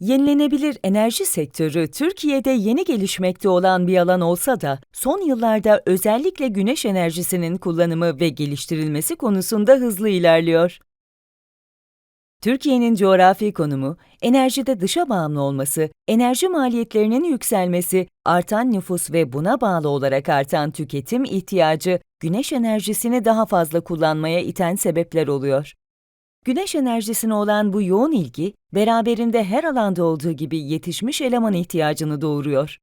Yenilenebilir enerji sektörü Türkiye'de yeni gelişmekte olan bir alan olsa da son yıllarda özellikle güneş enerjisinin kullanımı ve geliştirilmesi konusunda hızlı ilerliyor. Türkiye'nin coğrafi konumu, enerjide dışa bağımlı olması, enerji maliyetlerinin yükselmesi, artan nüfus ve buna bağlı olarak artan tüketim ihtiyacı güneş enerjisini daha fazla kullanmaya iten sebepler oluyor. Güneş enerjisine olan bu yoğun ilgi, beraberinde her alanda olduğu gibi yetişmiş eleman ihtiyacını doğuruyor.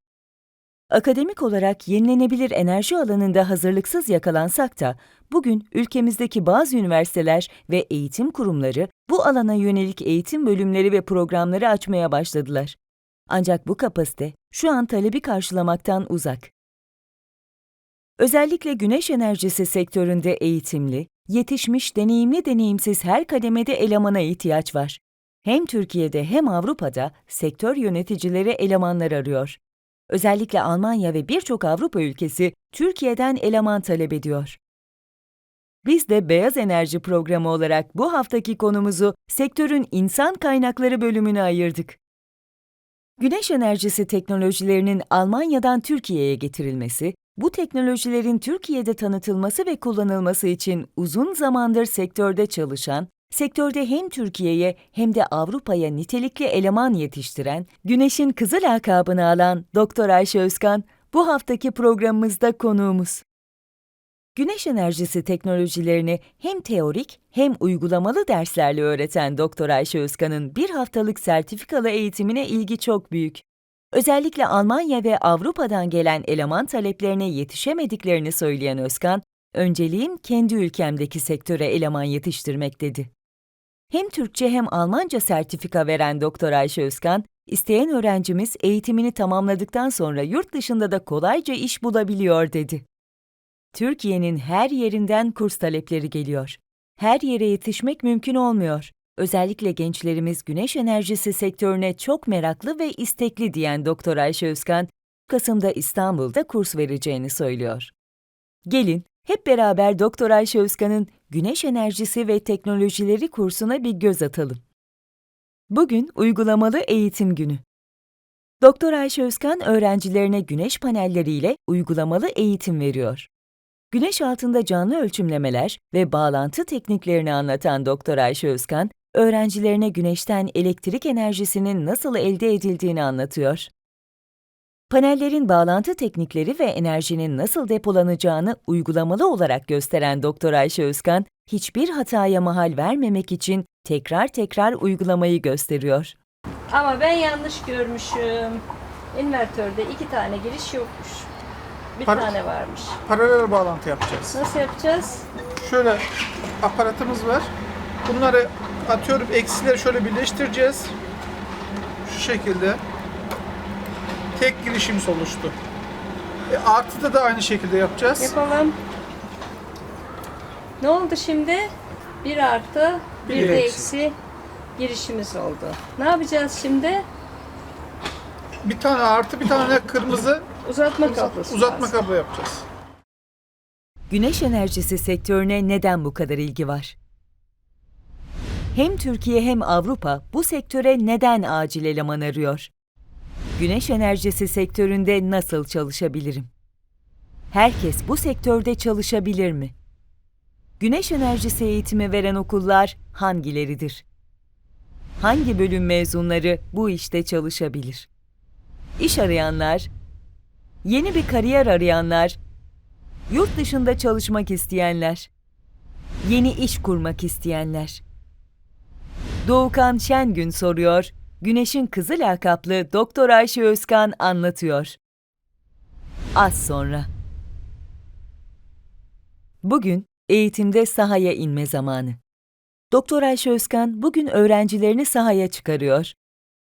Akademik olarak yenilenebilir enerji alanında hazırlıksız yakalansak da, bugün ülkemizdeki bazı üniversiteler ve eğitim kurumları bu alana yönelik eğitim bölümleri ve programları açmaya başladılar. Ancak bu kapasite şu an talebi karşılamaktan uzak. Özellikle güneş enerjisi sektöründe eğitimli, yetişmiş, deneyimli deneyimsiz her kademede elemana ihtiyaç var. Hem Türkiye'de hem Avrupa'da sektör yöneticileri elemanlar arıyor. Özellikle Almanya ve birçok Avrupa ülkesi Türkiye'den eleman talep ediyor. Biz de Beyaz Enerji programı olarak bu haftaki konumuzu sektörün insan kaynakları bölümüne ayırdık. Güneş enerjisi teknolojilerinin Almanya'dan Türkiye'ye getirilmesi, bu teknolojilerin Türkiye'de tanıtılması ve kullanılması için uzun zamandır sektörde çalışan, sektörde hem Türkiye'ye hem de Avrupa'ya nitelikli eleman yetiştiren, Güneş'in kızı lakabını alan Doktor Ayşe Özkan, bu haftaki programımızda konuğumuz. Güneş enerjisi teknolojilerini hem teorik hem uygulamalı derslerle öğreten Doktor Ayşe Özkan'ın bir haftalık sertifikalı eğitimine ilgi çok büyük. Özellikle Almanya ve Avrupa'dan gelen eleman taleplerine yetişemediklerini söyleyen Özkan, önceliğim kendi ülkemdeki sektöre eleman yetiştirmek dedi. Hem Türkçe hem Almanca sertifika veren Doktor Ayşe Özkan, isteyen öğrencimiz eğitimini tamamladıktan sonra yurt dışında da kolayca iş bulabiliyor dedi. Türkiye'nin her yerinden kurs talepleri geliyor. Her yere yetişmek mümkün olmuyor. Özellikle gençlerimiz güneş enerjisi sektörüne çok meraklı ve istekli diyen Doktor Ayşe Özkan, Kasım'da İstanbul'da kurs vereceğini söylüyor. Gelin hep beraber Doktor Ayşe Özkan'ın Güneş Enerjisi ve Teknolojileri kursuna bir göz atalım. Bugün uygulamalı eğitim günü. Doktor Ayşe Özkan öğrencilerine güneş panelleriyle uygulamalı eğitim veriyor. Güneş altında canlı ölçümlemeler ve bağlantı tekniklerini anlatan Doktor Ayşe Özkan, öğrencilerine güneşten elektrik enerjisinin nasıl elde edildiğini anlatıyor. Panellerin bağlantı teknikleri ve enerjinin nasıl depolanacağını uygulamalı olarak gösteren Doktor Ayşe Özkan, hiçbir hataya mahal vermemek için tekrar tekrar uygulamayı gösteriyor. Ama ben yanlış görmüşüm. İnvertörde iki tane giriş yokmuş. Bir Par- tane varmış. paralel bağlantı yapacağız. Nasıl yapacağız? Şöyle aparatımız var. Bunları atıyorum eksileri şöyle birleştireceğiz. Şu şekilde. Tek girişimiz oluştu. E, artıda da aynı şekilde yapacağız. Yapalım. Ne oldu şimdi? Bir artı, bir, Bir de eksi. eksi girişimiz oldu. Ne yapacağız şimdi? Bir tane artı bir tane kırmızı Uzatma kablosu. uzatma kablo yapacağız. Güneş enerjisi sektörüne neden bu kadar ilgi var? Hem Türkiye hem Avrupa bu sektöre neden acil eleman arıyor? Güneş enerjisi sektöründe nasıl çalışabilirim? Herkes bu sektörde çalışabilir mi? Güneş enerjisi eğitimi veren okullar hangileridir? Hangi bölüm mezunları bu işte çalışabilir? İş arayanlar, yeni bir kariyer arayanlar, Yurt dışında çalışmak isteyenler, yeni iş kurmak isteyenler. Doğukan Şengün soruyor, Güneş'in kızı lakaplı Doktor Ayşe Özkan anlatıyor. Az sonra. Bugün eğitimde sahaya inme zamanı. Doktor Ayşe Özkan bugün öğrencilerini sahaya çıkarıyor.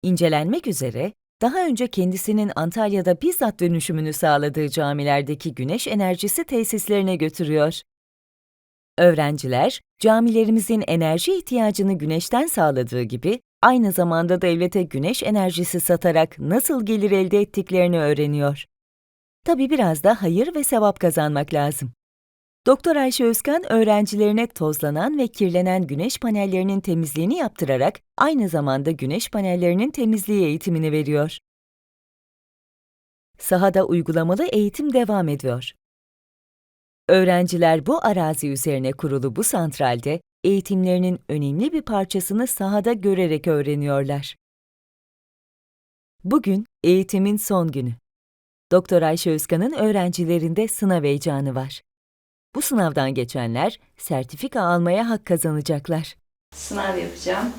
İncelenmek üzere daha önce kendisinin Antalya'da bizzat dönüşümünü sağladığı camilerdeki güneş enerjisi tesislerine götürüyor. Öğrenciler, camilerimizin enerji ihtiyacını güneşten sağladığı gibi, aynı zamanda devlete güneş enerjisi satarak nasıl gelir elde ettiklerini öğreniyor. Tabii biraz da hayır ve sevap kazanmak lazım. Doktor Ayşe Özkan öğrencilerine tozlanan ve kirlenen güneş panellerinin temizliğini yaptırarak aynı zamanda güneş panellerinin temizliği eğitimini veriyor. Sahada uygulamalı eğitim devam ediyor. Öğrenciler bu arazi üzerine kurulu bu santralde eğitimlerinin önemli bir parçasını sahada görerek öğreniyorlar. Bugün eğitimin son günü. Doktor Ayşe Özkan'ın öğrencilerinde sınav heyecanı var. Bu sınavdan geçenler sertifika almaya hak kazanacaklar. Sınav yapacağım.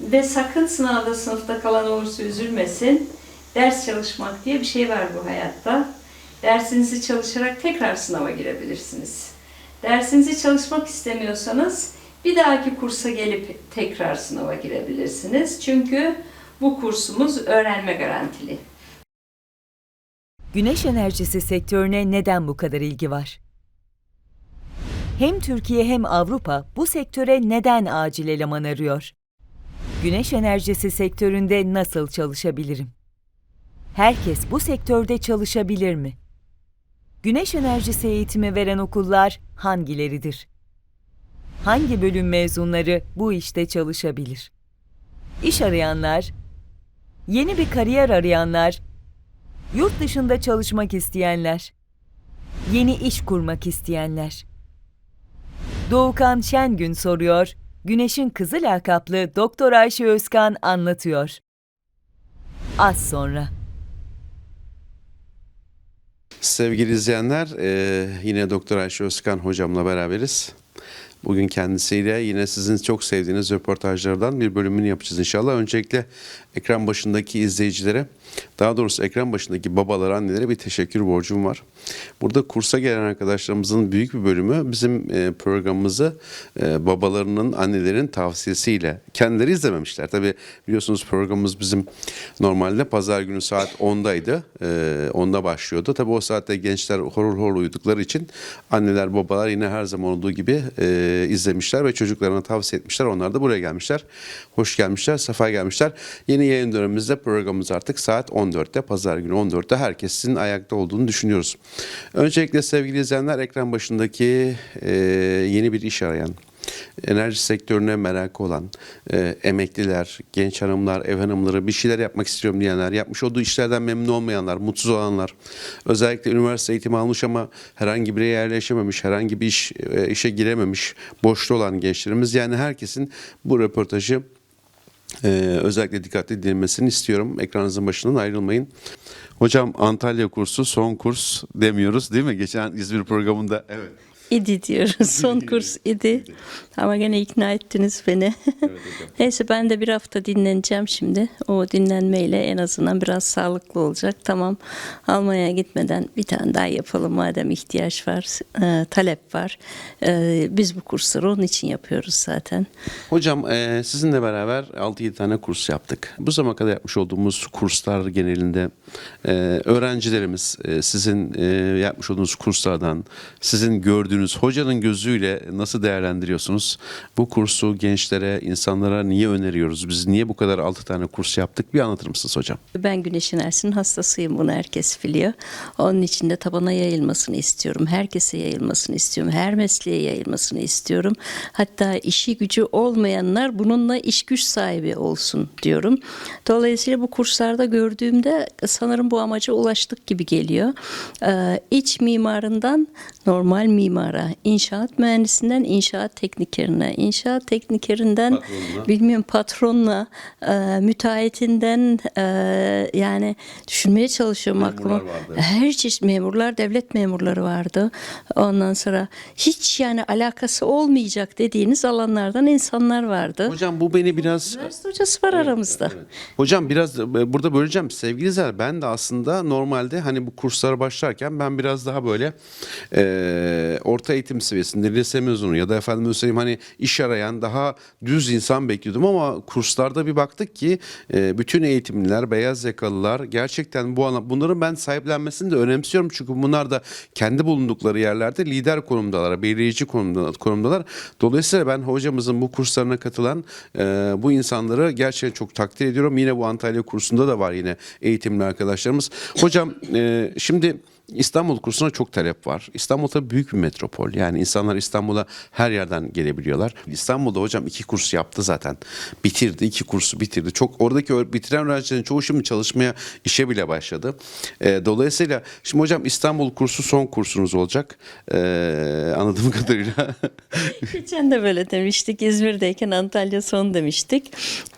Ve sakın sınavda sınıfta kalan olursa üzülmesin. Ders çalışmak diye bir şey var bu hayatta. Dersinizi çalışarak tekrar sınava girebilirsiniz. Dersinizi çalışmak istemiyorsanız bir dahaki kursa gelip tekrar sınava girebilirsiniz. Çünkü bu kursumuz öğrenme garantili. Güneş enerjisi sektörüne neden bu kadar ilgi var? Hem Türkiye hem Avrupa bu sektöre neden acil eleman arıyor? Güneş enerjisi sektöründe nasıl çalışabilirim? Herkes bu sektörde çalışabilir mi? Güneş enerjisi eğitimi veren okullar hangileridir? Hangi bölüm mezunları bu işte çalışabilir? İş arayanlar, yeni bir kariyer arayanlar, yurt dışında çalışmak isteyenler, yeni iş kurmak isteyenler. Doğukan Şengün soruyor, Güneş'in kızı lakaplı Doktor Ayşe Özkan anlatıyor. Az sonra. Sevgili izleyenler, eee, yine Doktor Ayşe Özkan hocamla beraberiz. Bugün kendisiyle yine sizin çok sevdiğiniz röportajlardan bir bölümünü yapacağız inşallah. Öncelikle ekran başındaki izleyicilere, daha doğrusu ekran başındaki babalara, annelere bir teşekkür borcum var. Burada kursa gelen arkadaşlarımızın büyük bir bölümü bizim e, programımızı e, babalarının, annelerin tavsiyesiyle kendileri izlememişler. Tabii biliyorsunuz programımız bizim normalde pazar günü saat 10'daydı. E, 10'da başlıyordu. Tabii o saatte gençler horul horul uyudukları için anneler, babalar yine her zaman olduğu gibi e, izlemişler ve çocuklarına tavsiye etmişler. Onlar da buraya gelmişler. Hoş gelmişler, sefa gelmişler. Yeni yayın dönemimizde programımız artık saat 14'te, pazar günü 14'te herkesin ayakta olduğunu düşünüyoruz. Öncelikle sevgili izleyenler ekran başındaki e, yeni bir iş arayan, enerji sektörüne merakı olan e, emekliler, genç hanımlar, ev hanımları bir şeyler yapmak istiyorum diyenler, yapmış olduğu işlerden memnun olmayanlar, mutsuz olanlar, özellikle üniversite eğitimi almış ama herhangi bir yerleşememiş, herhangi bir iş e, işe girememiş, boşta olan gençlerimiz yani herkesin bu röportajı ee, özellikle dikkatli dinlemesini istiyorum. Ekranınızın başından ayrılmayın. Hocam Antalya kursu son kurs demiyoruz değil mi? Geçen İzmir programında evet. İdi diyoruz. Son kurs idi. Ama gene ikna ettiniz beni. Neyse ben de bir hafta dinleneceğim şimdi. O dinlenmeyle en azından biraz sağlıklı olacak. Tamam Almanya'ya gitmeden bir tane daha yapalım madem ihtiyaç var, e, talep var. E, biz bu kursları onun için yapıyoruz zaten. Hocam e, sizinle beraber 6-7 tane kurs yaptık. Bu zamana kadar yapmış olduğumuz kurslar genelinde e, öğrencilerimiz e, sizin e, yapmış olduğunuz kurslardan, sizin gördüğünüz hocanın gözüyle nasıl değerlendiriyorsunuz? Bu kursu gençlere, insanlara niye öneriyoruz? Biz niye bu kadar 6 tane kurs yaptık? Bir anlatır mısınız hocam? Ben Güneş Enerjisi'nin hastasıyım bunu herkes biliyor. Onun için de tabana yayılmasını istiyorum. Herkese yayılmasını istiyorum. Her mesleğe yayılmasını istiyorum. Hatta işi gücü olmayanlar bununla iş güç sahibi olsun diyorum. Dolayısıyla bu kurslarda gördüğümde sanırım bu amaca ulaştık gibi geliyor. Ee, iç mimarından normal mimara, inşaat mühendisinden inşaat teknikerine, inşaat teknikerinden Patronuna. bilmiyorum patronla, e, müteahhitinden e, yani düşünmeye çalışıyorum Memurlar aklıma. vardı. Her çeşit memurlar, devlet memurları vardı. Ondan sonra hiç yani alakası olmayacak dediğiniz alanlardan insanlar vardı. Hocam bu beni biraz Üniversite hocası var aramızda. Hocam biraz da- burada böleceğim. Sevgili izleyenler ben de aslında normalde hani bu kurslara başlarken ben biraz daha böyle e, orta eğitim seviyesinde lise mezunu ya da efendim söyleyeyim hani iş arayan daha düz insan bekliyordum ama kurslarda bir baktık ki e, bütün eğitimliler, beyaz yakalılar gerçekten bu ana bunların ben sahiplenmesini de önemsiyorum çünkü bunlar da kendi bulundukları yerlerde lider konumdalar, belirleyici konumda, konumdalar. Dolayısıyla ben hocamızın bu kurslarına katılan e, bu insanları gerçekten çok takdir ediyorum. Yine bu Antalya kursunda da var yine eğitimli arkadaşlarımız. Hocam e, şimdi İstanbul kursuna çok talep var. İstanbul tabii büyük bir metropol. Yani insanlar İstanbul'a her yerden gelebiliyorlar. İstanbul'da hocam iki kurs yaptı zaten. Bitirdi, iki kursu bitirdi. Çok oradaki bitiren öğrencilerin çoğu şimdi çalışmaya, işe bile başladı. Ee, dolayısıyla şimdi hocam İstanbul kursu son kursunuz olacak. Ee, anladığım kadarıyla. Geçen de böyle demiştik. İzmir'deyken Antalya son demiştik.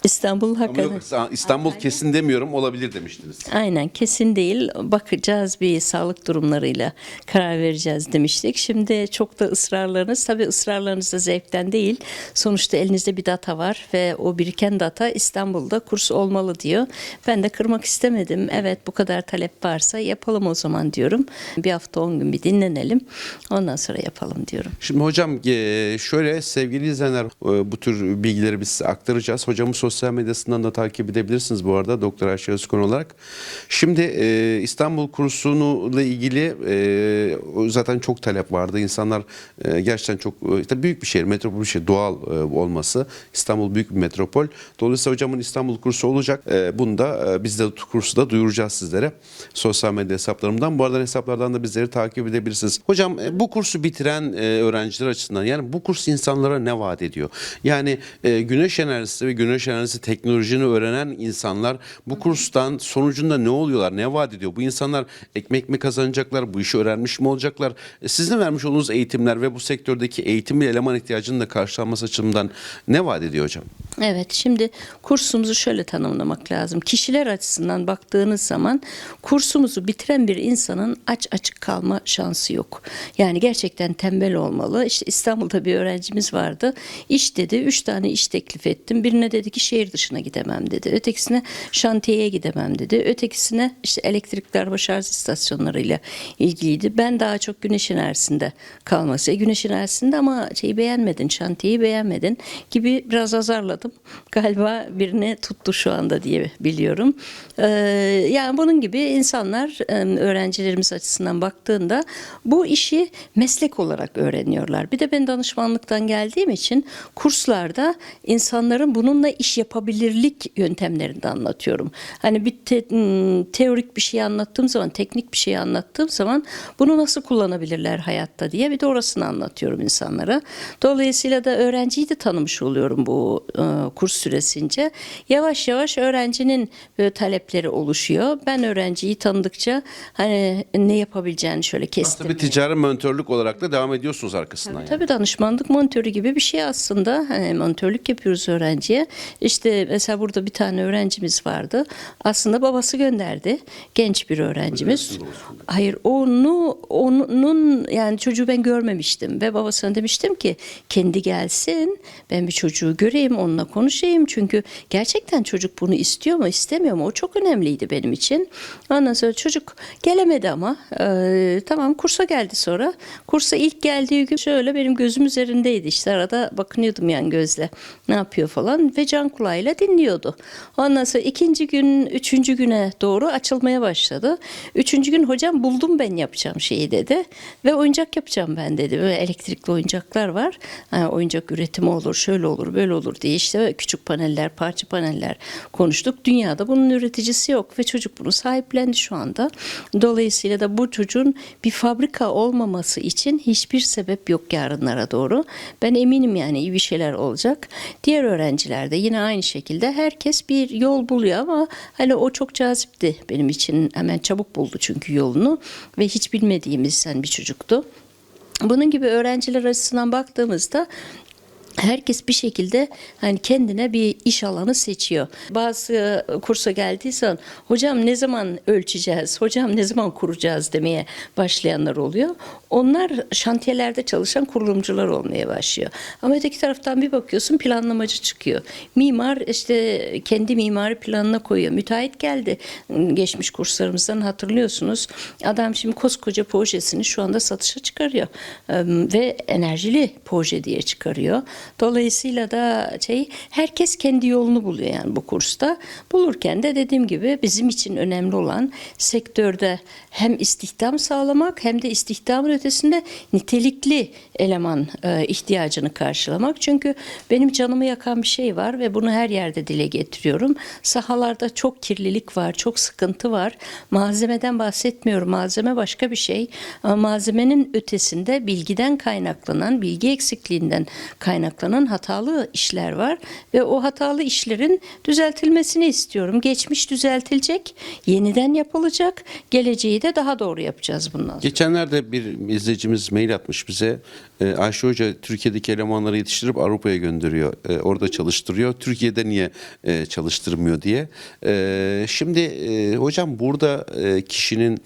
İstanbul Ama hakikaten. yok, İstanbul kesin demiyorum olabilir demiştiniz. Aynen kesin değil. Bakacağız bir sağlık durumlarıyla karar vereceğiz demiştik. Şimdi çok da ısrarlarınız tabii ısrarlarınız da zevkten değil. Sonuçta elinizde bir data var ve o biriken data İstanbul'da kurs olmalı diyor. Ben de kırmak istemedim. Evet bu kadar talep varsa yapalım o zaman diyorum. Bir hafta on gün bir dinlenelim. Ondan sonra yapalım diyorum. Şimdi hocam e, şöyle sevgili izleyenler e, bu tür bilgileri biz aktaracağız. Hocamı sosyal medyasından da takip edebilirsiniz bu arada Doktor Ayşe Özkon olarak. Şimdi e, İstanbul kursuyla ilgili e, zaten çok talep vardı. İnsanlar e, gerçekten çok işte büyük bir şehir, metropol bir şehir doğal e, olması. İstanbul büyük bir metropol. Dolayısıyla hocamın İstanbul kursu olacak. E, bunu da e, biz de kursu da duyuracağız sizlere. Sosyal medya hesaplarımdan. Bu arada hesaplardan da bizleri takip edebilirsiniz. Hocam e, bu kursu bitiren e, öğrenciler açısından yani bu kurs insanlara ne vaat ediyor? Yani e, güneş enerjisi ve güneş enerjisi teknolojini öğrenen insanlar bu kurstan sonucunda ne oluyorlar? Ne vaat ediyor? Bu insanlar ekmek mi kazanacaklar? Bu işi öğrenmiş mi olacaklar? E, sizin vermiş olduğunuz eğitimler ve bu sektördeki eğitim ve eleman ihtiyacının da karşılanması açısından ne vaat ediyor hocam? Evet şimdi kursumuzu şöyle tanımlamak lazım. Kişiler açısından baktığınız zaman kursumuzu bitiren bir insanın aç açık kalma şansı yok. Yani gerçekten tembel olmalı. İşte İstanbul'da bir öğrencimiz vardı. İş dedi. Üç tane iş teklif ettim. Birine dedi ki şehir dışına gidemem dedi. Ötekisine şantiyeye gidemem dedi. Ötekisine işte elektrikler ve şarj istasyonlarıyla ilgiliydi. Ben daha çok güneş enerjisinde kalması. E, güneş enerjisinde ama şeyi beğenmedin, şantiyeyi beğenmedin gibi biraz azarladım. Galiba birini tuttu şu anda diye biliyorum. Ee, yani bunun gibi insanlar öğrencilerimiz açısından baktığında bu işi meslek olarak öğreniyorlar. Bir de ben danışmanlıktan geldiğim için kurslarda insanların bununla iş yapabilirlik yöntemlerini de anlatıyorum. Hani bir te- teorik bir şey anlattığım zaman, teknik bir şey anlattığım zaman bunu nasıl kullanabilirler hayatta diye bir de orasını anlatıyorum insanlara. Dolayısıyla da öğrenciyi de tanımış oluyorum bu e, kurs süresince. Yavaş yavaş öğrencinin böyle talepleri oluşuyor. Ben öğrenciyi tanıdıkça hani ne yapabileceğini şöyle Aslında kestirmeye bir ticari mentörlük olarak da devam ediyorsunuz arkasından. yani. Tabii danışmanlık monitörü gibi bir şey aslında. Hani monitörlük yapıyoruz öğrenciye. İşte mesela burada bir tane öğrencimiz vardı. Aslında babası gönderdi. Genç bir öğrencimiz. Hayır onu onun yani çocuğu ben görmemiştim ve babasına demiştim ki kendi gelsin. Ben bir çocuğu göreyim, onunla konuşayım. Çünkü gerçekten çocuk bunu istiyor mu, istemiyor mu? O çok önemliydi benim için. Ondan sonra çocuk gelemedi ama Ee, tamam kursa geldi sonra. Kursa ilk geldiği gün şöyle benim gözüm üzerindeydi. İşte arada bakınıyordum yani gözle ne yapıyor falan ve can kulağıyla dinliyordu. Ondan sonra ikinci gün, üçüncü güne doğru açılmaya başladı. Üçüncü gün hocam buldum ben yapacağım şeyi dedi ve oyuncak yapacağım ben dedi. Böyle elektrikli oyuncaklar var. Ha, oyuncak üretimi olur, şöyle olur, böyle olur diye işte küçük paneller, parça paneller konuştuk. Dünyada bunun üreticisi yok ve çocuk bunu sahiplendi şu anda. Dolayısıyla da bu çocuğun bir fabrika olmaması için hiçbir sebep yok yarınlara doğru. Ben eminim yani iyi bir şeyler olacak. Diğer öğrenciler de yine aynı şekilde herkes bir yol buluyor ama hani o çok cazipti benim için. Hemen çabuk buldu çünkü yolunu ve hiç bilmediğimiz yani bir çocuktu. Bunun gibi öğrenciler açısından baktığımızda herkes bir şekilde hani kendine bir iş alanı seçiyor. Bazı kursa geldiysen hocam ne zaman ölçeceğiz, hocam ne zaman kuracağız demeye başlayanlar oluyor. Onlar şantiyelerde çalışan kurulumcular olmaya başlıyor. Ama öteki taraftan bir bakıyorsun planlamacı çıkıyor. Mimar işte kendi mimari planına koyuyor. Müteahhit geldi. Geçmiş kurslarımızdan hatırlıyorsunuz. Adam şimdi koskoca projesini şu anda satışa çıkarıyor. Ve enerjili proje diye çıkarıyor. Dolayısıyla da şey herkes kendi yolunu buluyor yani bu kursta. Bulurken de dediğim gibi bizim için önemli olan sektörde hem istihdam sağlamak hem de istihdamın ötesinde nitelikli eleman e, ihtiyacını karşılamak. Çünkü benim canımı yakan bir şey var ve bunu her yerde dile getiriyorum. Sahalarda çok kirlilik var, çok sıkıntı var. Malzemeden bahsetmiyorum. Malzeme başka bir şey. Ama malzemenin ötesinde bilgiden kaynaklanan, bilgi eksikliğinden kaynaklanan hatalı işler var ve o hatalı işlerin düzeltilmesini istiyorum. Geçmiş düzeltilecek, yeniden yapılacak. Geleceği de daha doğru yapacağız bundan sonra. Geçenlerde bir izleyicimiz mail atmış bize. Ee, Ayşe Hoca Türkiye'deki elemanları yetiştirip Avrupa'ya gönderiyor. Ee, orada çalıştırıyor. Türkiye'de niye e, çalıştırmıyor diye. Ee, şimdi e, hocam burada e, kişinin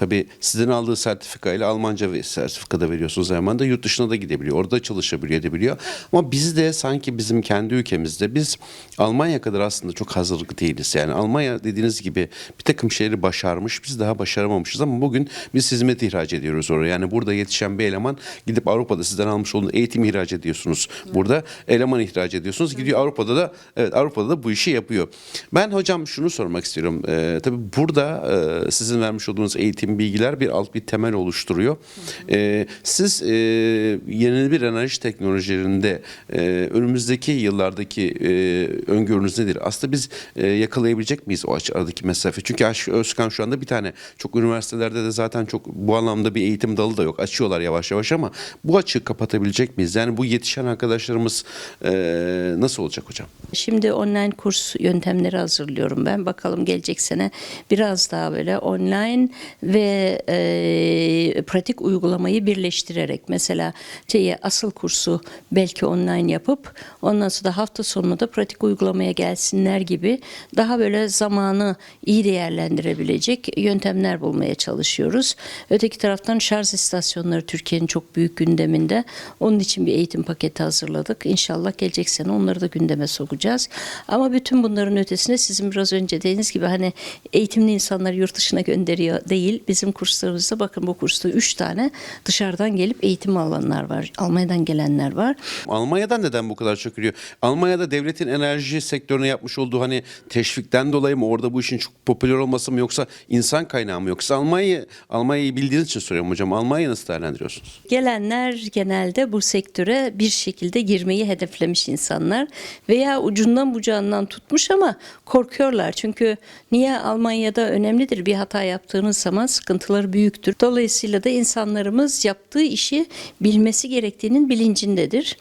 Tabii sizden aldığı sertifikayla Almanca ve sertifika da veriyorsunuz aynı zamanda yurt dışına da gidebiliyor. Orada çalışabiliyor edebiliyor. Ama biz de sanki bizim kendi ülkemizde biz Almanya kadar aslında çok hazırlıklı değiliz. Yani Almanya dediğiniz gibi bir takım şeyleri başarmış. Biz daha başaramamışız ama bugün biz hizmet ihraç ediyoruz oraya. Yani burada yetişen bir eleman gidip Avrupa'da sizden almış olduğunuz eğitim ihraç ediyorsunuz. Burada eleman ihraç ediyorsunuz. Gidiyor Avrupa'da da evet Avrupa'da da bu işi yapıyor. Ben hocam şunu sormak istiyorum. Ee, tabii burada e, sizin vermiş olduğunuz eğitim bilgiler bir alt bir temel oluşturuyor. Ee, siz e, yenilenebilir enerji teknolojilerinde e, önümüzdeki yıllardaki e, öngörünüz nedir? Aslında biz e, yakalayabilecek miyiz o aradaki mesafe? Çünkü Aşk Özkan şu anda bir tane çok üniversitelerde de zaten çok bu anlamda bir eğitim dalı da yok. Açıyorlar yavaş yavaş ama bu açığı kapatabilecek miyiz? Yani bu yetişen arkadaşlarımız e, nasıl olacak hocam? Şimdi online kurs yöntemleri hazırlıyorum ben. Bakalım gelecek sene biraz daha böyle online ve e, pratik uygulamayı birleştirerek mesela şeyi asıl kursu belki online yapıp ondan sonra da hafta sonunda da pratik uygulamaya gelsinler gibi daha böyle zamanı iyi değerlendirebilecek yöntemler bulmaya çalışıyoruz. Öteki taraftan şarj istasyonları Türkiye'nin çok büyük gündeminde. Onun için bir eğitim paketi hazırladık. İnşallah gelecek sene onları da gündeme sokacağız. Ama bütün bunların ötesinde sizin biraz önce dediğiniz gibi hani eğitimli insanları yurt dışına gönderiyor değil. Bizim kurslarımızda bakın bu kursta 3 tane dışarıdan gelip eğitim alanlar var. Almanya'dan gelenler var. Almanya'dan neden bu kadar çökülüyor? Almanya'da devletin enerji sektörüne yapmış olduğu hani teşvikten dolayı mı orada bu işin çok popüler olması mı yoksa insan kaynağı mı yoksa Almanya Almanya'yı bildiğiniz için soruyorum hocam. Almanya'yı nasıl değerlendiriyorsunuz? Gelenler genelde bu sektöre bir şekilde girmeyi hedeflemiş insanlar veya ucundan bucağından tutmuş ama korkuyorlar. Çünkü niye Almanya'da önemlidir bir hata yaptığınız zaman sıkıntıları büyüktür. Dolayısıyla da insanlarımız yaptığı işi bilmesi gerektiğinin bilincindedir.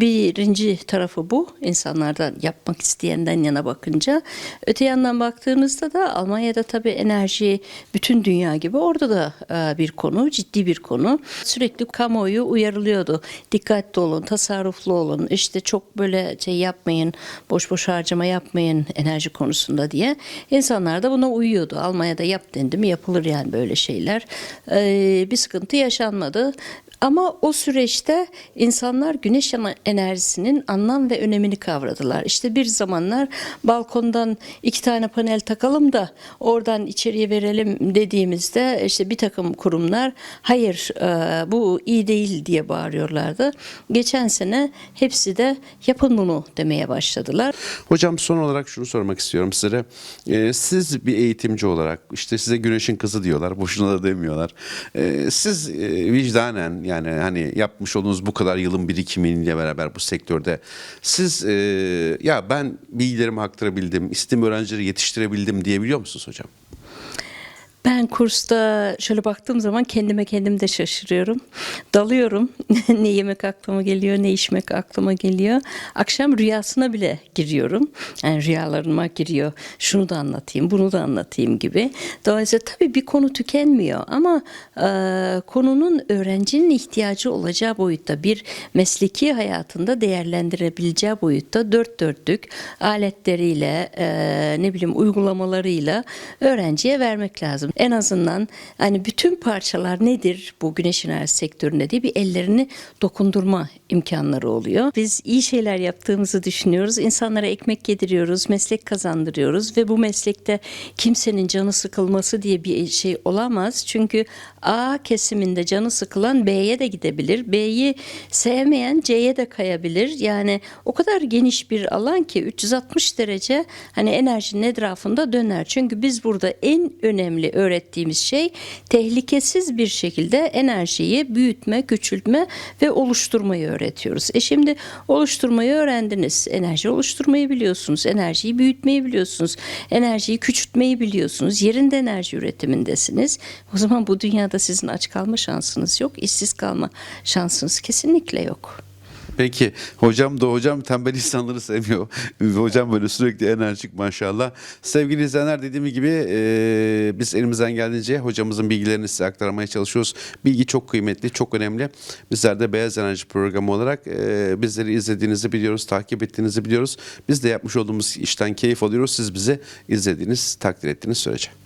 Birinci tarafı bu insanlardan yapmak isteyenden yana bakınca. Öte yandan baktığınızda da Almanya'da tabii enerji bütün dünya gibi orada da e, bir konu, ciddi bir konu. Sürekli kamuoyu uyarılıyordu. Dikkatli olun, tasarruflu olun, işte çok böyle şey yapmayın, boş boş harcama yapmayın enerji konusunda diye. İnsanlar da buna uyuyordu. Almanya'da yap dendi mi yapılır yani böyle şeyler. Ee, bir sıkıntı yaşanmadı. Ama o süreçte insanlar güneş enerjisinin anlam ve önemini kavradılar. İşte bir zamanlar balkondan iki tane panel takalım da oradan içeriye verelim dediğimizde işte bir takım kurumlar hayır e, bu iyi değil diye bağırıyorlardı. Geçen sene hepsi de yapın bunu demeye başladılar. Hocam son olarak şunu sormak istiyorum size. Ee, siz bir eğitimci olarak işte size güneşin kızı diyorlar. Boşuna da demiyorlar. Ee, siz e, vicdanen yani hani yapmış olduğunuz bu kadar yılın birikimiyle beraber bu sektörde siz e, ya ben bilgilerimi aktarabildim, istediğim öğrencileri yetiştirebildim diyebiliyor musunuz hocam? Ben kursta şöyle baktığım zaman kendime kendim de şaşırıyorum. Dalıyorum. ne yemek aklıma geliyor, ne içmek aklıma geliyor. Akşam rüyasına bile giriyorum. Yani rüyalarıma giriyor. Şunu da anlatayım, bunu da anlatayım gibi. Dolayısıyla tabii bir konu tükenmiyor ama e, konunun öğrencinin ihtiyacı olacağı boyutta bir mesleki hayatında değerlendirebileceği boyutta dört dörtlük aletleriyle e, ne bileyim uygulamalarıyla öğrenciye vermek lazım. En azından hani bütün parçalar nedir bu güneş enerjisi sektöründe diye bir ellerini dokundurma imkanları oluyor. Biz iyi şeyler yaptığımızı düşünüyoruz. İnsanlara ekmek yediriyoruz, meslek kazandırıyoruz ve bu meslekte kimsenin canı sıkılması diye bir şey olamaz. Çünkü A kesiminde canı sıkılan B'ye de gidebilir. B'yi sevmeyen C'ye de kayabilir. Yani o kadar geniş bir alan ki 360 derece hani enerjinin etrafında döner. Çünkü biz burada en önemli öğrettiğimiz şey tehlikesiz bir şekilde enerjiyi büyütme, küçültme ve oluşturmayı öğretiyoruz. E şimdi oluşturmayı öğrendiniz. Enerji oluşturmayı biliyorsunuz. Enerjiyi büyütmeyi biliyorsunuz. Enerjiyi küçültmeyi biliyorsunuz. Yerinde enerji üretimindesiniz. O zaman bu dünyada sizin aç kalma şansınız yok. işsiz kalma şansınız kesinlikle yok. Peki hocam da hocam tembel insanları sevmiyor. hocam böyle sürekli enerjik maşallah. Sevgili izleyenler dediğim gibi e, biz elimizden geldiğince hocamızın bilgilerini size aktarmaya çalışıyoruz. Bilgi çok kıymetli, çok önemli. Bizler de Beyaz Enerji programı olarak e, bizleri izlediğinizi biliyoruz, takip ettiğinizi biliyoruz. Biz de yapmış olduğumuz işten keyif alıyoruz. Siz bizi izlediğiniz, takdir ettiğiniz sürece.